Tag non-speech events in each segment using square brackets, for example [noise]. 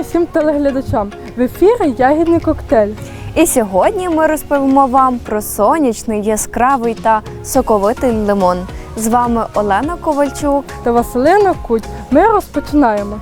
Вітання всім телеглядачам. В ефірі ягідний коктейль. І сьогодні ми розповімо вам про сонячний, яскравий та соковитий лимон. З вами Олена Ковальчук. та Василина Куть. Ми розпочинаємо.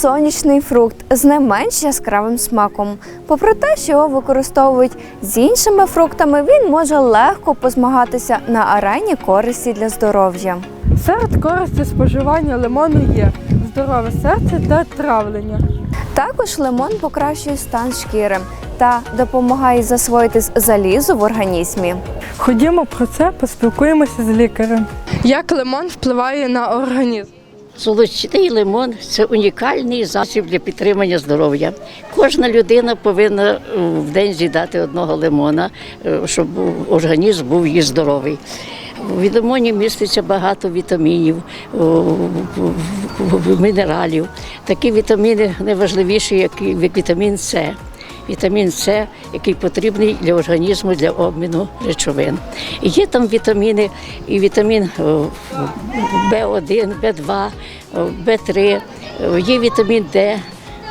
Сонячний фрукт з не менш яскравим смаком. Попри те, що його використовують з іншими фруктами, він може легко позмагатися на арені користі для здоров'я. Серед користі споживання лимону є здорове серце та травлення. Також лимон покращує стан шкіри та допомагає засвоїтись залізу в організмі. Ходімо про це, поспілкуємося з лікарем. Як лимон впливає на організм? Золотий лимон це унікальний засіб для підтримання здоров'я. Кожна людина повинна е, в день з'їдати одного лимона, е, щоб організм був її здоровий. В лимоні міститься багато вітамінів, мінералів. Такі вітаміни найважливіші, як вітамін С. Вітамін С, який потрібний для організму для обміну речовин. Є там вітаміни, і вітамін В1, В2, В3, є вітамін Д.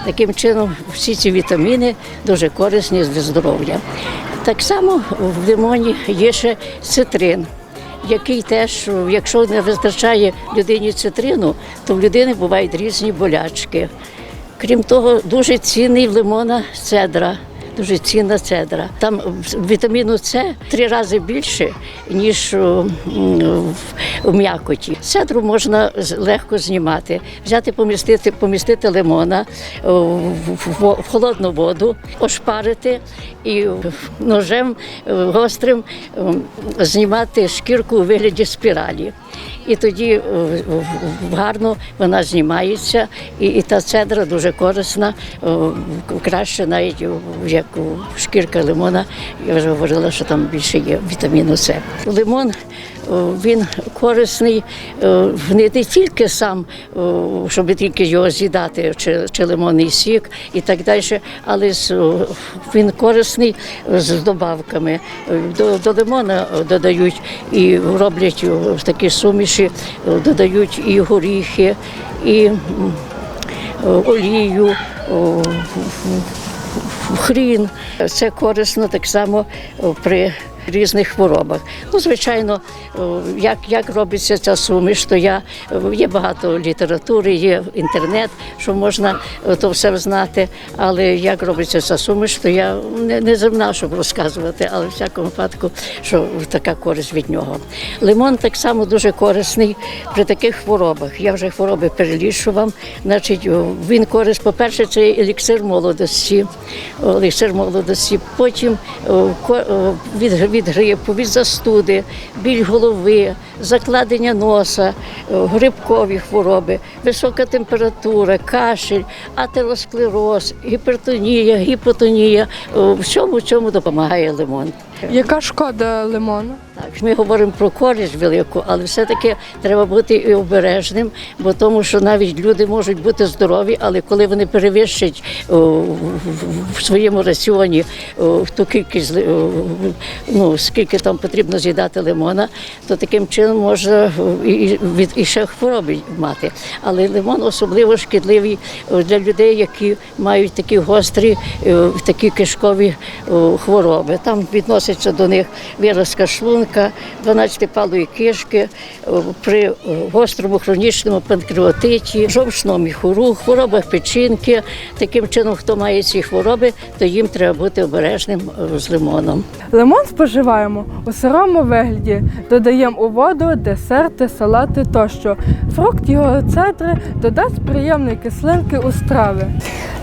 Таким чином, всі ці вітаміни дуже корисні для здоров'я. Так само в лимоні є ще цитрин. Який теж, якщо не вистачає людині цитрину, то в людини бувають різні болячки. Крім того, дуже цінний лимона цедра. Дуже цінна цедра. Там вітаміну С три рази більше, ніж в м'якоті. Цедру можна легко знімати, взяти, помістити, помістити лимона в, в- холодну воду, ошпарити і ножем е, гострим е, знімати шкірку у вигляді спіралі. І тоді е, гарно вона знімається, і, і та цедра дуже корисна, е, краще навіть е, як у шкірка лимона. Я вже говорила, що там більше є вітаміну С. Лимон е, він корисний е, не тільки сам, е, щоб тільки його з'їдати, чи, чи лимонний сік і так далі, але він корисний з добавками. До, до лимона додають і роблять е, такі суміші, додають і горіхи, і олію. Хрін. Це корисно так само о, при різних хворобах. Ну, звичайно, як, як робиться ця суміш, то я є багато літератури, є інтернет, що можна то все знати. Але як робиться ця суміш, то я не, не земна, щоб розказувати, але в всякому випадку, що така користь від нього. Лимон так само дуже корисний при таких хворобах. Я вже хвороби перелічував. Значить, він користь, по-перше, це еліксир молодості, еліксир молодості. Потім від, від грипу, від застуди, біль голови, закладення носа, грибкові хвороби, висока температура, кашель, атеросклероз, гіпертонія, гіпотонія. О, Всьому цьому допомагає лимон. Яка шкода лимону? Так, ми говоримо про користь велику, але все-таки треба бути і обережним, бо тому, що навіть люди можуть бути здорові, але коли вони перевищать о, в- в- своєму раціоні о, ту кількість о, ну, скільки там потрібно з'їдати лимона, то таким чином можна і, від- і ще хвороби мати. Але лимон особливо шкідливий для людей, які мають такі гострі, о, такі кишкові о, хвороби. Там відносять відноситься до них виразка шлунка, 12-палої кишки, при гострому хронічному панкреатиті, жовчному міхуру, хворобах печінки. Таким чином, хто має ці хвороби, то їм треба бути обережним е, з лимоном. Лимон споживаємо у сирому вигляді, додаємо у воду, десерти, салати тощо. Фрукт його цедри додасть приємної кислинки у страви.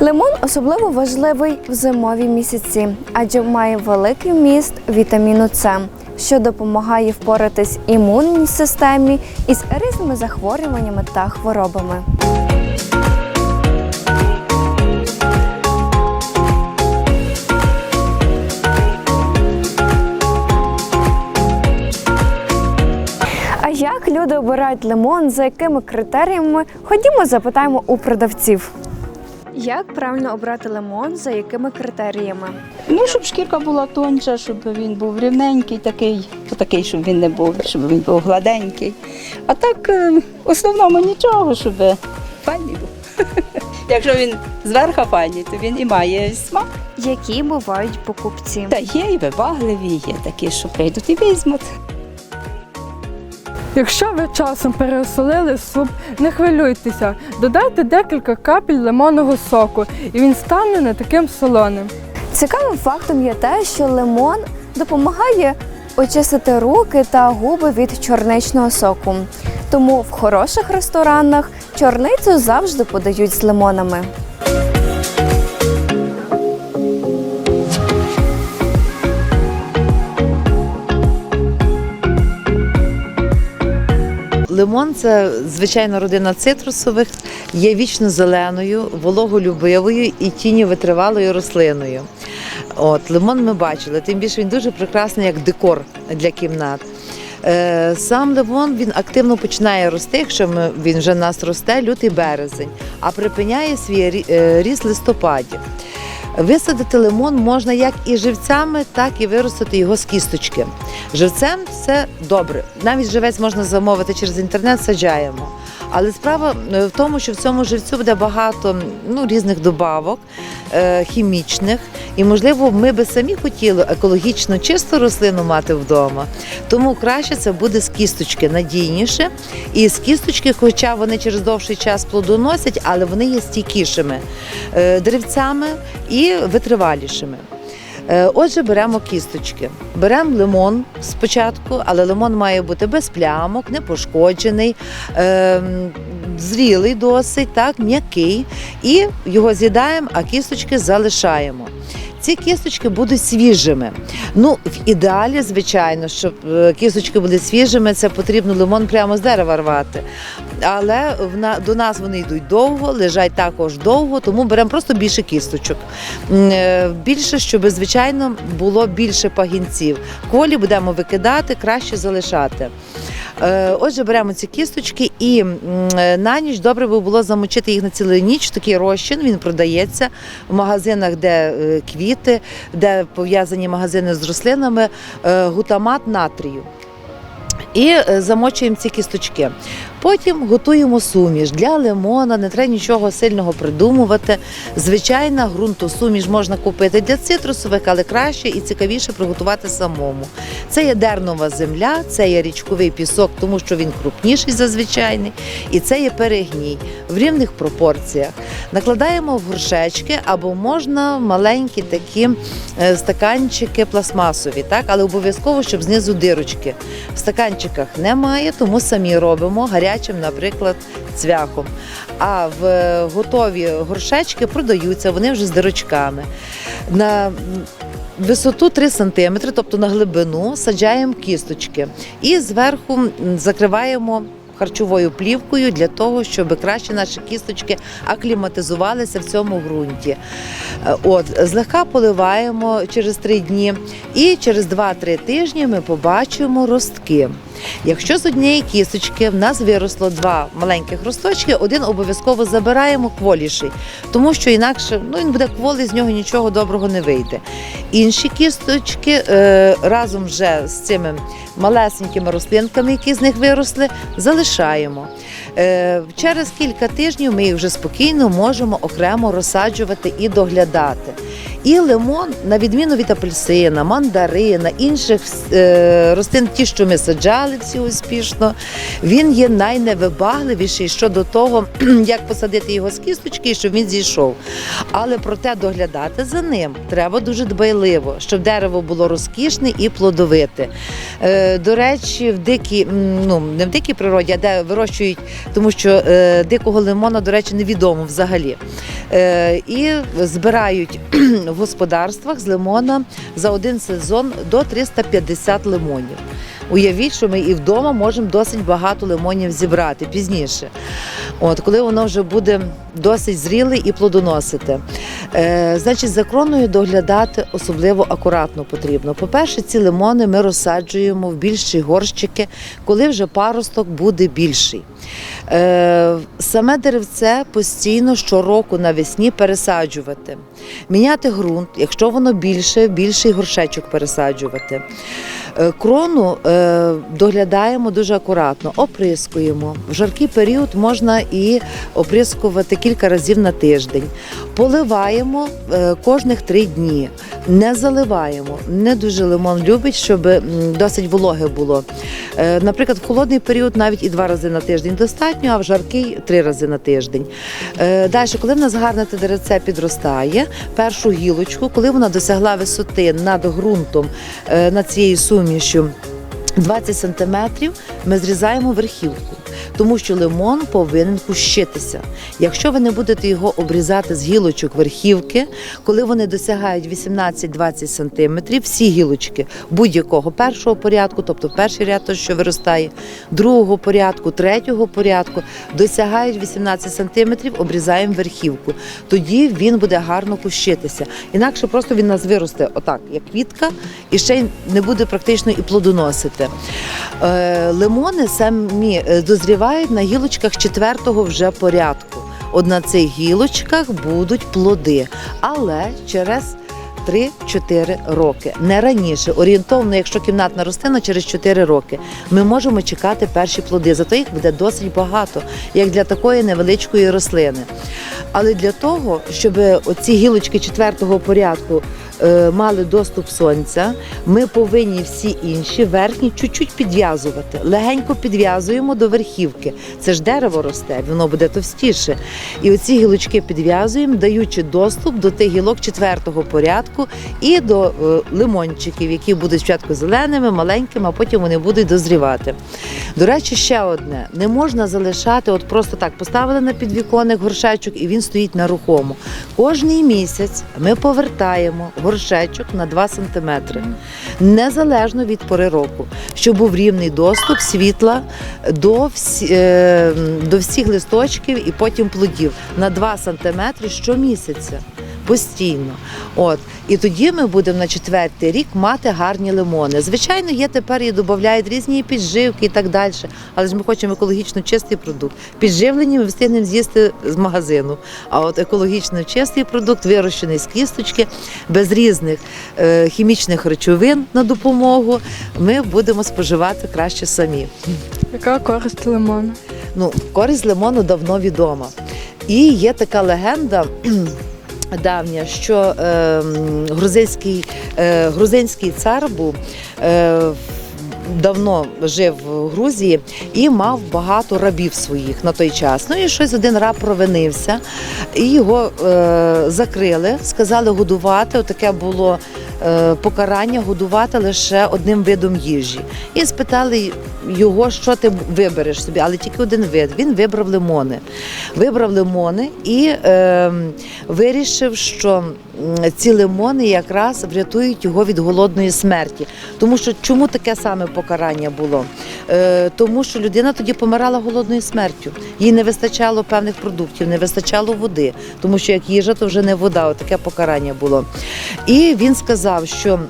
Лимон особливо важливий в зимові місяці, адже має великий вміст вітаміну С, що допомагає впоратись імунній системі із різними захворюваннями та хворобами. А як люди обирають лимон, за якими критеріями? Ходімо, запитаємо у продавців. Як правильно обрати лимон, за якими критеріями? Ну, щоб шкірка була тонша, щоб він був рівненький, такий, такий, щоб він не був, щоб він був гладенький. А так, е, в основному нічого, щоб файний був. [laughs] Якщо він зверху файний, то він і має смак. Які бувають покупці? Та є і вибагливі, є такі, що прийдуть і візьмуть. Якщо ви часом пересолили суп, не хвилюйтеся, додайте декілька капель лимонного соку, і він стане не таким солоним. Цікавим фактом є те, що лимон допомагає очистити руки та губи від чорничного соку. Тому в хороших ресторанах чорницю завжди подають з лимонами. Лимон це звичайно родина цитрусових, є вічно зеленою, вологолюбивою і тіньовитривалою рослиною. От лимон ми бачили, тим більше він дуже прекрасний як декор для кімнат. Е, Сам лимон він активно починає рости, якщо ми, він вже в нас росте, лютий березень, а припиняє свій е, ріст листопаді. Висадити лимон можна як і живцями, так і виростити його з кісточки. Живцем все добре. Навіть живець можна замовити через інтернет, саджаємо. Але справа е, в тому, що в цьому живцю буде багато ну, різних добавок, е, хімічних, і можливо, ми би самі хотіли екологічно чисту рослину мати вдома. Тому краще це буде з кісточки, надійніше. І з кісточки, хоча вони через довший час плодоносять, але вони є стійкішими е, деревцями і витривалішими. Е, Отже, беремо кісточки. Беремо лимон спочатку, але лимон має бути без плямок, не пошкоджений, ем, зрілий досить, так, м'який. І його з'їдаємо, а кісточки залишаємо. Ці кісточки будуть свіжими. Ну, в ідеалі, звичайно, щоб е, кісточки були свіжими, це потрібно лимон прямо з дерева рвати. Але до нас вони йдуть довго, лежать також довго, тому беремо просто більше кісточок. Е, Більше, щоб, звичайно, було більше пагінців. Колі будемо викидати, краще залишати. Е, Отже, беремо ці кісточки і на ніч добре би було замочити їх на цілу ніч. Такий розчин він продається в магазинах, де е, квіти, де пов'язані магазини з рослинами, е, гутамат натрію. І е, замочуємо ці кісточки. Потім готуємо суміш для лимона, не треба нічого сильного придумувати. Звичайна ґрунтосуміш можна купити для цитрусових, але краще і цікавіше приготувати самому. Це є дернова земля, це є річковий пісок, тому що він крупніший за звичайний, і це є перегній в рівних пропорціях. Накладаємо в горшечки або можна маленькі такі е, стаканчики пластмасові, так? але обов'язково, щоб знизу дирочки. В стаканчиках немає, тому самі робимо гарячим, наприклад, цвяхом. А в е, готові горшечки продаються, вони вже з дирочками. На висоту 3 см, тобто на глибину, саджаємо кісточки і зверху закриваємо. Харчовою плівкою для того, щоб краще наші кісточки акліматизувалися в цьому ґрунті. Е, От, злегка поливаємо через три дні, і через 2-3 тижні ми побачимо ростки. Якщо з однієї кісточки в нас виросло два маленьких росточки, один обов'язково забираємо кволіший, тому що інакше ну, він буде кволий, з нього нічого доброго не вийде. Інші кісточки е, разом вже з цими малесенькими рослинками, які з них виросли, залишаємо. Е, через кілька тижнів ми їх вже спокійно можемо окремо розсаджувати і доглядати. І лимон, на відміну від апельсина, мандарина, інших е, рослин, ті, що ми саджали всі успішно, він є найневибагливіший щодо того, [clears throat] як посадити його з кісточки щоб він зійшов. Але проте доглядати за ним треба дуже дбайливо, щоб дерево було розкішне і плодовите. Е, до речі, в дикій, ну не в дикій природі, а де вирощують, тому що е, дикого лимона, до речі, невідомо взагалі. І збирають [clears throat] в господарствах з лимона за один сезон до 350 лимонів. Уявіть, що ми і вдома можемо досить багато лимонів зібрати пізніше. От, коли воно вже буде досить зріле і плодоносити. Е, значить, за кроною доглядати особливо акуратно потрібно. По-перше, ці лимони ми розсаджуємо в більші горщики, коли вже паросток буде більший. Е, саме деревце постійно щороку навесні пересаджувати. Міняти ґрунт, якщо воно більше, більший горшечок пересаджувати. Е, Крону е, доглядаємо дуже акуратно, оприскуємо. В жаркий період можна і оприскувати кілька разів на тиждень. Поливаємо е, кожних три дні. Не заливаємо. Не дуже лимон любить, щоб досить вологе було. Наприклад, в холодний період навіть і два рази на тиждень достатньо, а в жаркий три рази на тиждень. Далі, коли в нас гарне те підростає, першу гілочку, коли вона досягла висоти над ґрунтом, над цією сумішю 20 сантиметрів, ми зрізаємо верхівку. Тому що лимон повинен кущитися. Якщо ви не будете його обрізати з гілочок верхівки, коли вони досягають 18-20 сантиметрів, всі гілочки будь-якого першого порядку, тобто перший ряд, що виростає, другого порядку, третього порядку, досягають 18 сантиметрів, обрізаємо верхівку. Тоді він буде гарно кущитися. Інакше просто він нас виросте отак, як квітка, і ще не буде практично і плодоносити. Е, лимони самі е, дозрівають на гілочках четвертого вже порядку. От на цих гілочках будуть плоди, але через 3-4 роки, не раніше. Орієнтовно, якщо кімнатна рослина, через 4 роки ми можемо чекати перші плоди. Зато їх буде досить багато, як для такої невеличкої рослини. Але для того, щоб оці гілочки четвертого порядку е, мали доступ сонця, ми повинні всі інші верхні чуть-чуть підв'язувати. Легенько підв'язуємо до верхівки. Це ж дерево росте, воно буде товстіше. І оці гілочки підв'язуємо, даючи доступ до тих гілок четвертого порядку і до е, лимончиків, які будуть спочатку зеленими, маленькими, а потім вони будуть дозрівати. До речі, ще одне: не можна залишати, от просто так поставили на підвіконник горшечок, і він стоїть на рухому. Кожний місяць ми повертаємо горшечок на 2 см, незалежно від пори року, щоб був рівний доступ світла до, всі, е, до всіх листочків і потім плодів на 2 см щомісяця. Постійно, от і тоді ми будемо на четвертий рік мати гарні лимони. Звичайно, є тепер і додають різні підживки і так далі. Але ж ми хочемо екологічно чистий продукт. Підживлені ми встигнемо з'їсти з магазину. А от екологічно чистий продукт, вирощений з кісточки, без різних е, хімічних речовин на допомогу, ми будемо споживати краще самі. Яка користь лимону? Ну, користь лимону давно відома. І є така легенда. Давня, що е, грузинський, е, грузинський цар був е, давно жив в Грузії і мав багато рабів своїх на той час. Ну і щось один раб провинився, і його е, закрили, сказали годувати. Отаке було покарання годувати лише одним видом їжі. І спитали його, що ти вибереш собі, але тільки один вид. Він вибрав лимони. Вибрав лимони і е, вирішив, що ці лимони якраз врятують його від голодної смерті. Тому що чому таке саме покарання було? Е, тому що людина тоді помирала голодною смертю. Їй не вистачало певних продуктів, не вистачало води, тому що як їжа, то вже не вода, от таке покарання було. І він сказав, що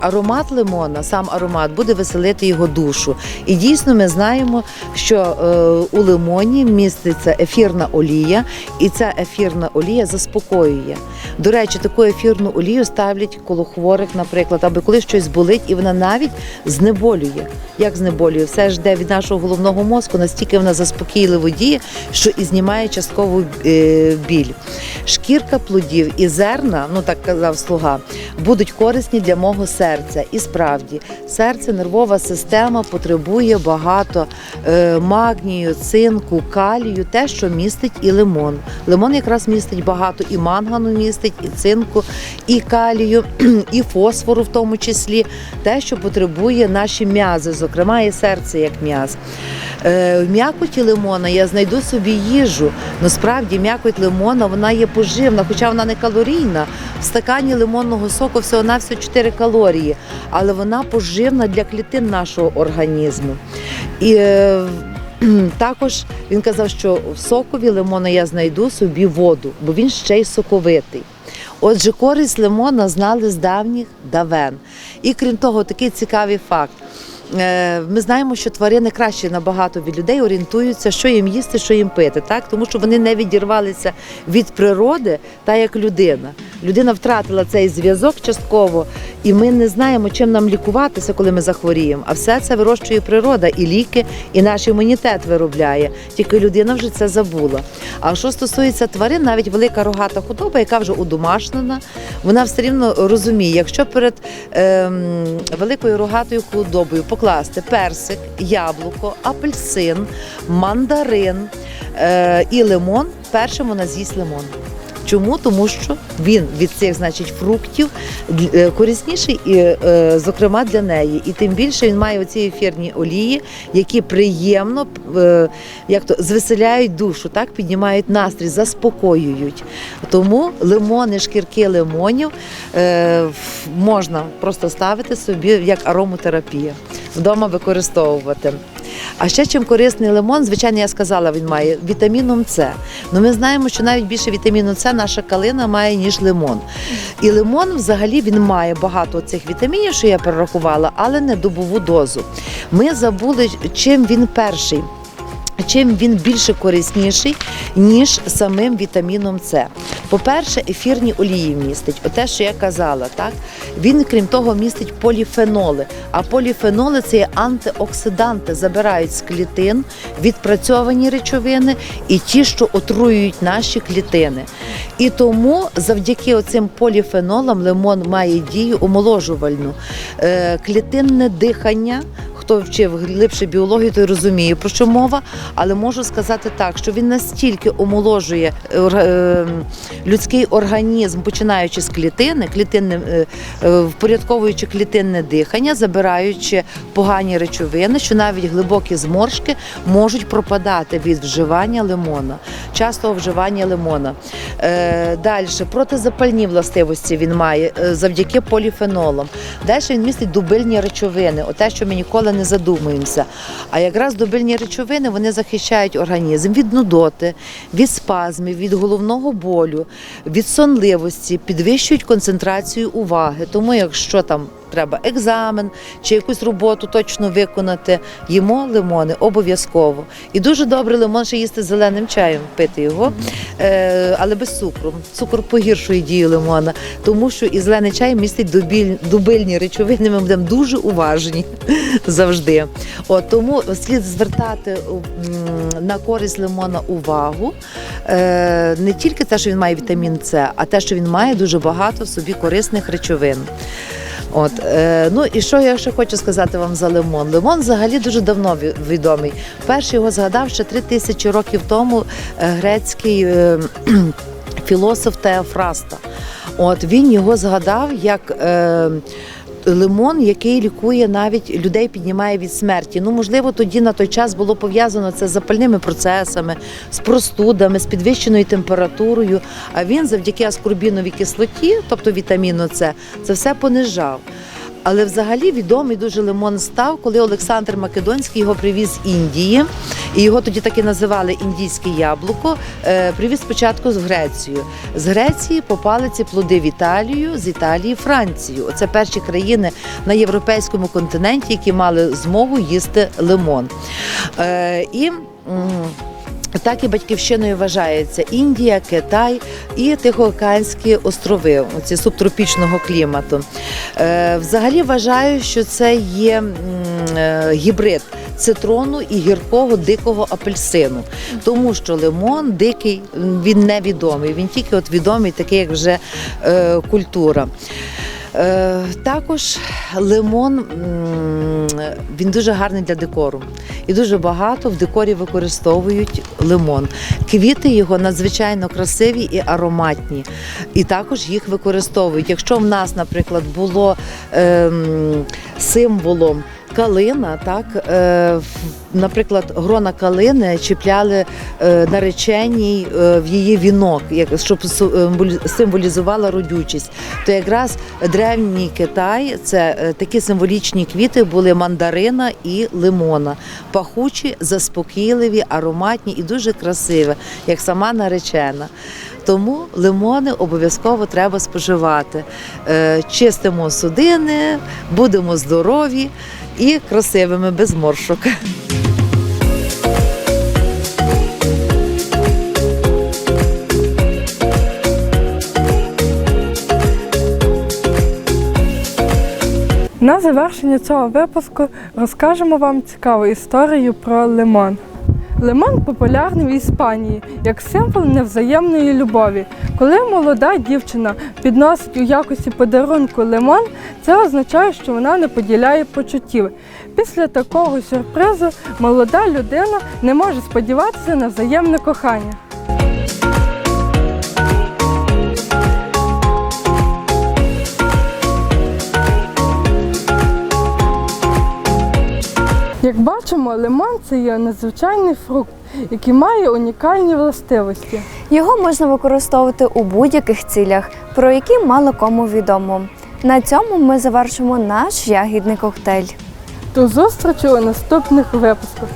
аромат лимона, сам аромат, буде веселити його душу. І дійсно ми знаємо, що е, у лимоні міститься ефірна олія, і ця ефірна олія заспокоює. До речі, таку ефірну олію ставлять коло хворих, наприклад, аби коли щось болить, і вона навіть знеболює. Як знеболює? Все ж йде від нашого головного мозку, настільки вона заспокійливо діє, що і знімає часткову е, біль. Шкірка плодів і зерна, ну так казав слуга, будуть корисні для мого серця. І справді, серце, нервова система потребує багато е, магнію, цинку, калію, те, що містить і лимон. Лимон якраз містить багато і мангану містить, і цинку, і калію, [clears throat] і фосфору в тому числі, те, що потребує наші м'язи, зокрема і серце як м'яз. Е, в м'якоті лимона я знайду собі їжу. Насправді м'якоть лимона вона є поживна, хоча вона не калорійна. В стакані лимонного соку всього на всього 4 калорії, але вона поживна для клітин нашого організму. І е, також він казав, що в сокові лимона я знайду собі воду, бо він ще й соковитий. Отже, користь лимона знали з давніх давен. І крім того, такий цікавий факт. Е, Ми знаємо, що тварини краще набагато від людей орієнтуються, що їм їсти, що їм пити, так тому що вони не відірвалися від природи, та як людина. Людина втратила цей зв'язок частково, і ми не знаємо, чим нам лікуватися, коли ми захворіємо. А все це вирощує природа, і ліки, і наш імунітет виробляє. Тільки людина вже це забула. А що стосується тварин, навіть велика рогата худоба, яка вже удомашнена, вона все рівно розуміє, якщо перед ем, великою рогатою худобою покласти персик, яблуко, апельсин, мандарин е, і лимон, першим вона з'їсть лимон. Чому? Тому що він від цих, значить, фруктів е, корисніший, і, е, зокрема, для неї. І тим більше він має оці ефірні олії, які приємно е, як то, звеселяють душу, так, піднімають настрій, заспокоюють. Тому лимони, шкірки лимонів можна просто ставити собі як аромотерапія, вдома використовувати. А ще чим корисний лимон, звичайно, я сказала, він має вітаміном С. Ну ми знаємо, що навіть більше вітаміну С наша калина має, ніж лимон. І лимон взагалі він має багато цих вітамінів, що я перерахувала, але не добову дозу. Ми забули, чим він перший. Чим він більше корисніший, ніж самим вітаміном С. По-перше, ефірні олії містить. Оте, що я казала, так він, крім того, містить поліфеноли. А поліфеноли це є антиоксиданти, забирають з клітин відпрацьовані речовини і ті, що отруюють наші клітини. І тому завдяки оцим поліфенолам лимон має дію омоложувальну. Е, клітинне дихання. Хто вчив глибше біологію, той розуміє про що мова, але можу сказати так, що він настільки омоложує е, е, людський організм, починаючи з клітини, клітинне, е, впорядковуючи клітинне дихання, забираючи погані речовини, що навіть глибокі зморшки можуть пропадати від вживання лимона, частого вживання лимона. Далі протизапальні властивості він має завдяки поліфенолам. Далі він містить дубильні речовини, оте, що ми ніколи не задумуємося. А якраз добильні речовини вони захищають організм від нудоти, від спазмів, від головного болю, від сонливості, підвищують концентрацію уваги. Тому, якщо там треба екзамен чи якусь роботу точно виконати, їмо лимони обов'язково. І дуже добре лимон ще їсти зеленим чаєм, пити його, е, але без цукру. Цукор погіршує дію лимона, тому що і зелений чай містить дубильні речовини. Ми будемо дуже уважні [laughs] завжди. От тому слід звертати на користь лимона увагу. Е, не тільки те, що він має вітамін С, а те, що він має дуже багато в собі корисних речовин. От е, ну і що я ще хочу сказати вам за лимон? Лимон взагалі дуже давно відомий. Перший його згадав ще три тисячі років тому е, грецький е, філософ Теофраста. От він його згадав як. Е, Лимон, який лікує навіть людей, піднімає від смерті. Ну, можливо, тоді на той час було пов'язано це з запальними процесами, з простудами, з підвищеною температурою. А він завдяки аскорбіновій кислоті, тобто вітаміну С, це все понижав. Але взагалі відомий дуже лимон став, коли Олександр Македонський його привіз з Індії, і його тоді так і називали індійське яблуко. е, Привіз спочатку з Грецію. З Греції попали ці плоди в Італію, з Італії Францію. Оце перші країни на європейському континенті, які мали змогу їсти лимон. Е, І так і батьківщиною вважається Індія, Китай і Тихоокеанські острови, оці субтропічного клімату. Е, взагалі вважаю, що це є е, гібрид цитрону і гіркого дикого апельсину. Тому що лимон дикий, він невідомий. Він тільки от відомий, такий як вже е, культура. Е, також лимон він дуже гарний для декору. І дуже багато в декорі використовують лимон. Квіти його надзвичайно красиві і ароматні. І також їх використовують. Якщо в нас, наприклад, було ем, символом калина, так, е, наприклад, грона калини чіпляли е, нареченій е, в її вінок, як, щоб символізувала родючість. То якраз древній Китай це такі символічні квіти були мандарина і лимона. Пахучі, заспокійливі, ароматні і дуже красиві, як сама наречена. Тому лимони обов'язково треба споживати. Чистимо судини, будемо здорові і красивими без моршок. На завершення цього випуску розкажемо вам цікаву історію про лимон. Лимон популярний в Іспанії як символ невзаємної любові. Коли молода дівчина підносить у якості подарунку лимон, це означає, що вона не поділяє почуттів. Після такого сюрпризу молода людина не може сподіватися на взаємне кохання. Як бачимо, лимон це є надзвичайний фрукт, який має унікальні властивості. Його можна використовувати у будь-яких цілях, про які мало кому відомо. На цьому ми завершимо наш ягідний коктейль. До зустрічі у наступних випусках.